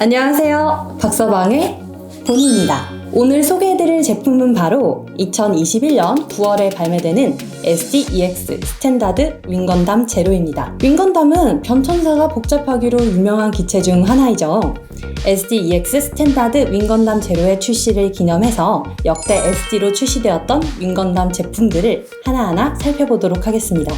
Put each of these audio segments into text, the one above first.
안녕하세요. 박서방의 본입니다. 오늘 소개해드릴 제품은 바로 2021년 9월에 발매되는 SDEX 스탠다드 윙건담 제로입니다. 윙건담은 변천사가 복잡하기로 유명한 기체 중 하나이죠. SDEX 스탠다드 윙건담 제로의 출시를 기념해서 역대 SD로 출시되었던 윙건담 제품들을 하나하나 살펴보도록 하겠습니다.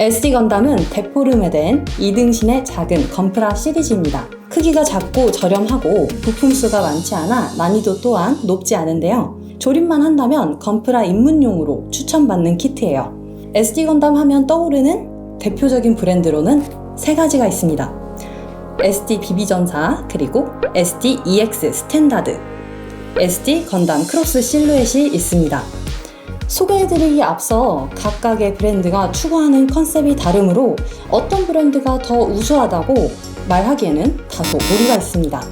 SD 건담은 대포름에 된 2등신의 작은 건프라 시리즈입니다. 크기가 작고 저렴하고 부품 수가 많지 않아 난이도 또한 높지 않은데요. 조립만 한다면 건프라 입문용으로 추천받는 키트예요. SD 건담 하면 떠오르는 대표적인 브랜드로는 세 가지가 있습니다. SD BB전사 그리고 SD EX 스탠다드 SD 건담 크로스 실루엣이 있습니다. 소개해드리기 앞서 각각의 브랜드가 추구하는 컨셉이 다르므로 어떤 브랜드가 더 우수하다고 말하기에는 다소 무리가 있습니다.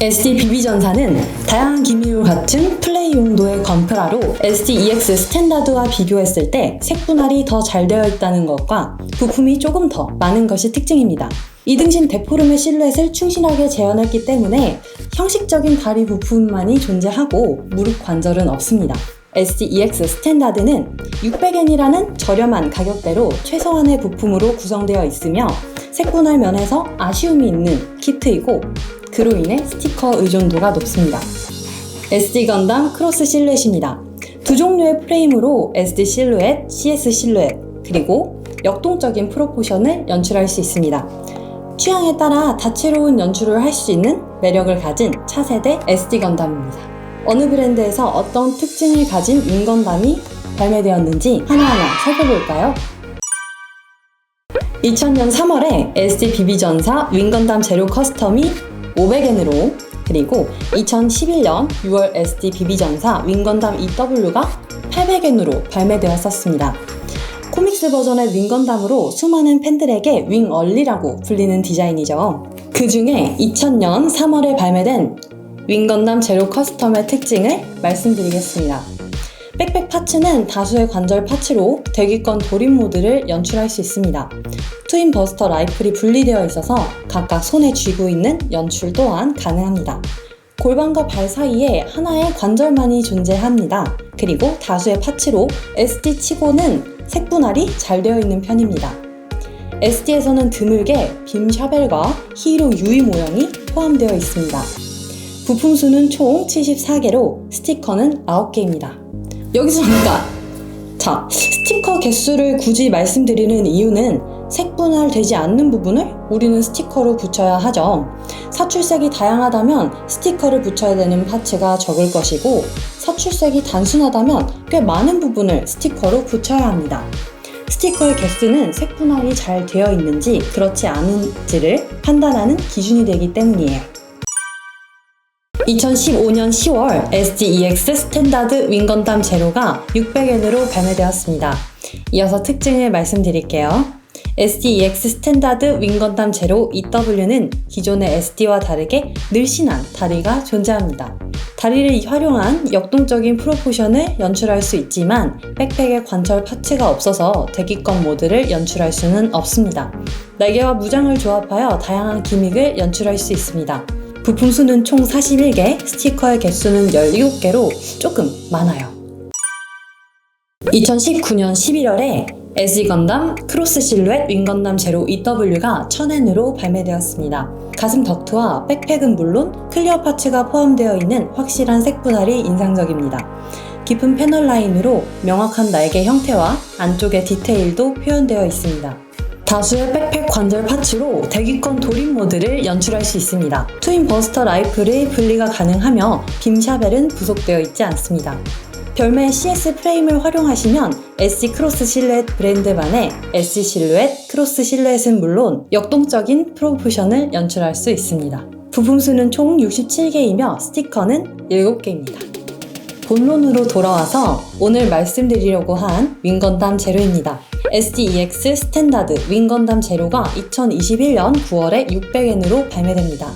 SD BB전사는 다양한 기미로 같은 플레이 용도의 건프라로 SD EX 스탠다드와 비교했을 때 색분할이 더 잘 되어 있다는 것과 부품이 조금 더 많은 것이 특징입니다. 이등신 데포름의 실루엣을 충실하게 재현했기 때문에 형식적인 다리 부품만이 존재하고 무릎 관절은 없습니다. SDEX 스탠다드는 600엔이라는 저렴한 가격대로 최소한의 부품으로 구성되어 있으며 색분할 면에서 아쉬움이 있는 키트이고 그로 인해 스티커 의존도가 높습니다. SD 건담 크로스 실루엣입니다. 두 종류의 프레임으로 SD 실루엣, CS 실루엣, 그리고 역동적인 프로포션을 연출할 수 있습니다. 취향에 따라 다채로운 연출을 할 수 있는 매력을 가진 차세대 SD 건담입니다. 어느 브랜드에서 어떤 특징을 가진 윙건담이 발매되었는지 하나하나 살펴볼까요? 2000년 3월에 SD BB전사 윙건담 제로 커스텀이 500엔으로 그리고 2011년 6월 SD BB전사 윙건담 EW가 800엔으로 발매되었었습니다. 코믹스 버전의 윙건담으로 수많은 팬들에게 윙얼리라고 불리는 디자인이죠. 그 중에 2000년 3월에 발매된 윙건담 제로 커스텀의 특징을 말씀드리겠습니다. 백팩 파츠는 다수의 관절 파츠로 대기권 돌입 모드를 연출할 수 있습니다. 트윈 버스터 라이플이 분리되어 있어서 각각 손에 쥐고 있는 연출 또한 가능합니다. 골반과 발 사이에 하나의 관절만이 존재합니다. 그리고 다수의 파츠로 SD 치고는 색분할이 잘 되어 있는 편입니다. SD에서는 드물게 빔 샤벨과 히로 유이 모형이 포함되어 있습니다. 부품 수는 총 74개로 스티커는 9개입니다. 여기서 잠깐! 자, 스티커 개수를 굳이 말씀드리는 이유는 색분할 되지 않는 부분을 우리는 스티커로 붙여야 하죠. 사출색이 다양하다면 스티커를 붙여야 되는 파츠가 적을 것이고 사출색이 단순하다면 꽤 많은 부분을 스티커로 붙여야 합니다. 스티커의 개수는 색분할이 잘 되어 있는지 그렇지 않은지를 판단하는 기준이 되기 때문이에요. 2015년 10월 SDEX 스탠다드 윙건담 제로가 600엔으로 발매되었습니다. 이어서 특징을 말씀드릴게요. SDEX 스탠다드 윙건담 제로 EW는 기존의 SD와 다르게 늘씬한 다리가 존재합니다. 다리를 활용한 역동적인 프로포션을 연출할 수 있지만 백팩에 관절 파츠가 없어서 대기권 모드를 연출할 수는 없습니다. 날개와 무장을 조합하여 다양한 기믹을 연출할 수 있습니다. 부품 수는 총 41개, 스티커의 개수는 17개로 조금 많아요. 2019년 11월에 SG 건담 크로스 실루엣 윙건담 제로 EW가 1000엔으로 발매되었습니다. 가슴 덕트와 백팩은 물론 클리어 파츠가 포함되어 있는 확실한 색 분할이 인상적입니다. 깊은 패널 라인으로 명확한 날개 형태와 안쪽의 디테일도 표현되어 있습니다. 다수의 백팩 관절 파츠로 대기권 돌입 모드를 연출할 수 있습니다. 트윈 버스터 라이플의 분리가 가능하며 빔 샤벨은 부속되어 있지 않습니다. 별매 CS 프레임을 활용하시면 SC 크로스 실루엣 브랜드만의 SC 실루엣, 크로스 실루엣은 물론 역동적인 프로포션을 연출할 수 있습니다. 부품 수는 총 67개이며 스티커는 7개입니다. 본론으로 돌아와서 오늘 말씀드리려고 한 윙건담 제로입니다. SDEX 스탠다드 윙건담 제로가 2021년 9월에 600엔으로 발매됩니다.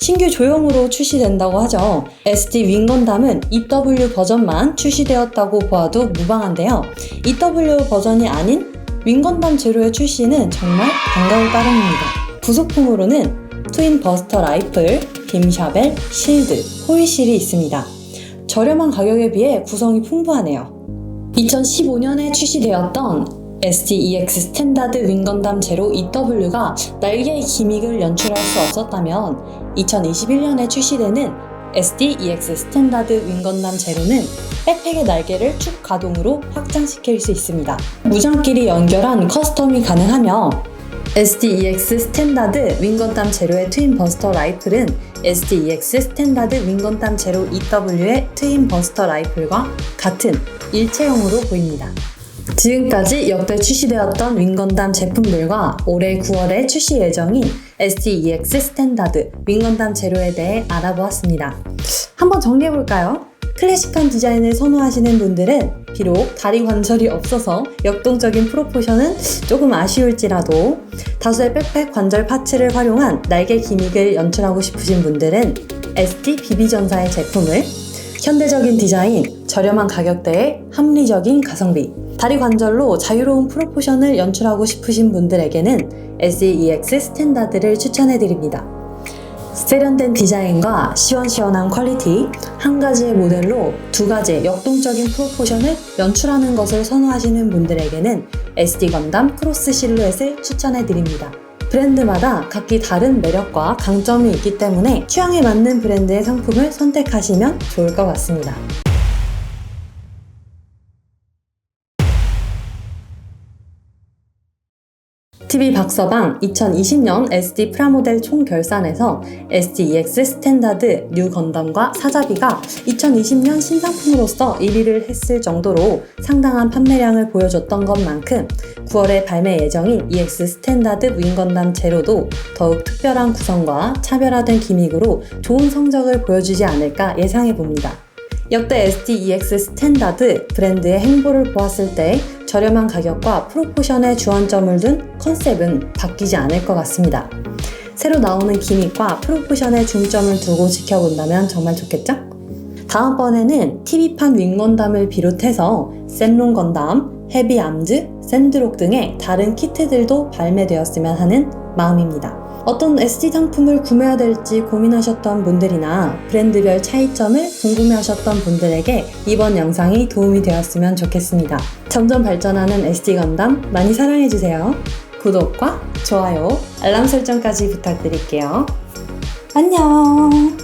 신규 조형으로 출시된다고 하죠. SD 윙건담은 EW 버전만 출시되었다고 보아도 무방한데요. EW 버전이 아닌 윙건담 제로의 출시는 정말 반가울 따름입니다. 부속품으로는 트윈 버스터 라이플, 빔샤벨, 실드, 호일실이 있습니다. 저렴한 가격에 비해 구성이 풍부하네요. 2015년에 출시되었던 STEX 스탠다드 윙건담 제로 EW가 날개의 기믹을 연출할 수 없었다면 2021년에 출시되는 STEX 스탠다드 윙건담 제로는 백팩의 날개를 축 가동으로 확장시킬 수 있습니다. 무장끼리 연결한 커스텀이 가능하며 STEX 스탠다드 윙건담 제로의 트윈 버스터 라이플은 STEX 스탠다드 윙건담 제로 EW의 트윈 버스터 라이플과 같은 일체형으로 보입니다. 지금까지 역대 출시되었던 윙건담 제품들과 올해 9월에 출시 예정인 STEX 스탠다드 윙건담 제로에 대해 알아보았습니다. 한번 정리해볼까요? 클래식한 디자인을 선호하시는 분들은 비록 다리 관절이 없어서 역동적인 프로포션은 조금 아쉬울지라도 다수의 백팩 관절 파츠를 활용한 날개 기믹을 연출하고 싶으신 분들은 ST BB전사의 제품을 현대적인 디자인, 저렴한 가격대에 합리적인 가성비, 다리 관절로 자유로운 프로포션을 연출하고 싶으신 분들에게는 SEX 스탠다드를 추천해드립니다. 세련된 디자인과 시원시원한 퀄리티, 한 가지의 모델로 두 가지의 역동적인 프로포션을 연출하는 것을 선호하시는 분들에게는 SD 건담 크로스 실루엣을 추천해 드립니다. 브랜드마다 각기 다른 매력과 강점이 있기 때문에 취향에 맞는 브랜드의 상품을 선택하시면 좋을 것 같습니다. TV 박서방 2020년 SD 프라모델 총결산에서 SDEX 스탠다드 뉴 건담과 사자비가 2020년 신상품으로서 1위를 했을 정도로 상당한 판매량을 보여줬던 것만큼 9월에 발매 예정인 EX 스탠다드 윙건담 제로도 더욱 특별한 구성과 차별화된 기믹으로 좋은 성적을 보여주지 않을까 예상해 봅니다. 역대 SDEX 스탠다드 브랜드의 행보를 보았을 때 저렴한 가격과 프로포션에 주안점을 둔 컨셉은 바뀌지 않을 것 같습니다. 새로 나오는 기믹과 프로포션에 중점을 두고 지켜본다면 정말 좋겠죠? 다음번에는 TV판 윙건담을 비롯해서 샘롱 건담, 헤비 암즈, 샌드록 등의 다른 키트들도 발매되었으면 하는 마음입니다. 어떤 SD 상품을 구매해야 될지 고민하셨던 분들이나 브랜드별 차이점을 궁금해하셨던 분들에게 이번 영상이 도움이 되었으면 좋겠습니다. 점점 발전하는 SD 건담 많이 사랑해주세요. 구독과 좋아요, 알람 설정까지 부탁드릴게요. 안녕!